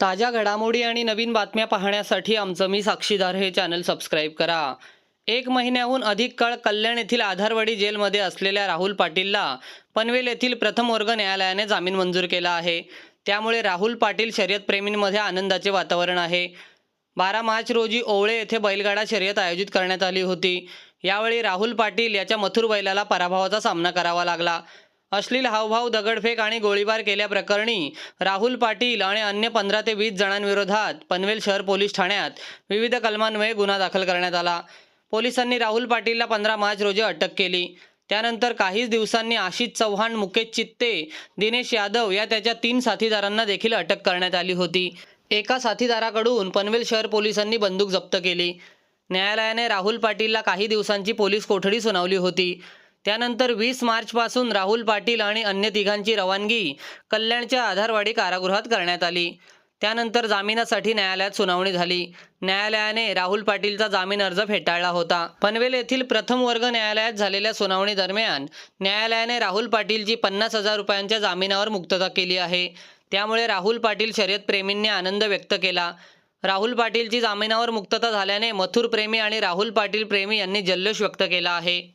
ताज्या घडामोडी आणि नवीन बातम्या पाहण्यासाठी आमचं मी साक्षीदार हे चॅनल सबस्क्राईब करा. एक महिन्याहून अधिक काळ कल्याण येथील आधारवाडी जेलमध्ये असलेल्या राहुल पाटीलला पनवेल येथील प्रथम वर्ग न्यायालयाने जामीन मंजूर केला आहे. त्यामुळे राहुल पाटील शर्यतप्रेमींमध्ये आनंदाचे वातावरण आहे. बारा मार्च रोजी ओवळे येथे बैलगाडा शर्यत आयोजित करण्यात आली होती. यावेळी राहुल पाटील याच्या मथुर बैलाला पराभवाचा सामना करावा लागला. अश्लील हावभाव दगडफेक आणि गोळीबार केल्याप्रकरणी राहुल पाटील आणि अन्य पंधरा ते वीस जणांविरोधात पनवेल शहर पोलीस ठाण्यात विविध कलमांमुळे गुन्हा दाखल करण्यात आला. पोलिसांनी राहुल पाटीलला पंधरा मार्च रोजी अटक केली. त्यानंतर काहीच दिवसांनी आशिष चव्हाण मुकेश चित्ते दिनेश यादव या त्याच्या तीन साथीदारांना देखील अटक करण्यात आली होती. एका साथीदाराकडून पनवेल शहर पोलिसांनी बंदूक जप्त केली. न्यायालयाने राहुल पाटीलला काही दिवसांची पोलीस कोठडी सुनावली होती. त्यानंतर वीस मार्चपासून राहुल पाटील आणि अन्य तिघांची रवानगी कल्याणच्या आधारवाडी कारागृहात करण्यात आली. त्यानंतर जामिनासाठी न्यायालयात सुनावणी झाली. न्यायालयाने राहुल पाटीलचा जामीन अर्ज फेटाळला होता. पनवेल येथील प्रथम वर्ग न्यायालयात झालेल्या सुनावणी दरम्यान न्यायालयाने राहुल पाटीलची पन्नास हजार रुपयांच्या जामिनावर मुक्तता केली आहे. त्यामुळे राहुल पाटील शर्यतप्रेमींनी आनंद व्यक्त केला. राहुल पाटीलची जामिनावर मुक्तता झाल्याने मथुर प्रेमी आणि राहुल पाटील प्रेमी यांनी जल्लोष व्यक्त केला आहे.